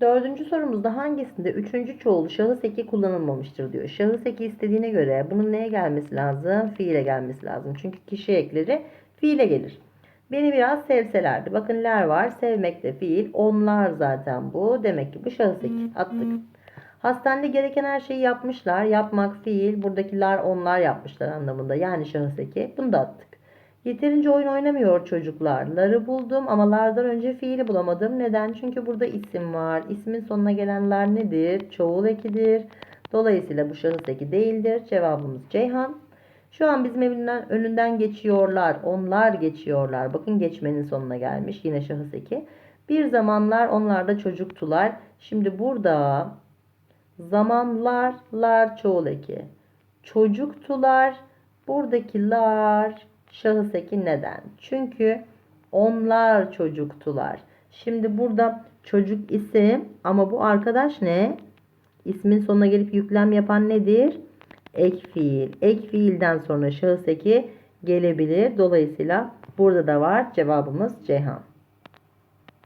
Dördüncü sorumuzda hangisinde üçüncü çoğul şahıs eki kullanılmamıştır diyor. Şahıs eki istediğine göre bunun neye gelmesi lazım? Fiile gelmesi lazım. Çünkü kişi ekleri fiile gelir. Beni biraz sevselerdi. Bakın ler var. Sevmek de fiil. Onlar zaten bu. Demek ki bu şahıs eki. Attık. Hastanede gereken her şeyi yapmışlar. Yapmak fiil. Buradakiler onlar yapmışlar anlamında. Yani şahıs eki. Bunu da attık. Yeterince oyun oynamıyor çocuklar. Ları buldum ama lardan önce fiili bulamadım. Neden? Çünkü burada isim var. İsmin sonuna gelenler nedir? Çoğul ekidir. Dolayısıyla bu şahıs eki değildir. Cevabımız Ceyhan. Şu an bizim evinden önünden geçiyorlar. Onlar geçiyorlar. Bakın geçmenin sonuna gelmiş. Yine şahıs eki. Bir zamanlar onlar da çocuktular. Şimdi burada zamanlarlar çoğul eki. Çocuktular. Buradakiler şahıs eki neden? Çünkü onlar çocuktular. Şimdi burada çocuk isim ama bu arkadaş ne? İsmin sonuna gelip yüklem yapan nedir? Ek fiil. Ek fiilden sonra şahıs eki gelebilir. Dolayısıyla burada da var. Cevabımız Ceyhan.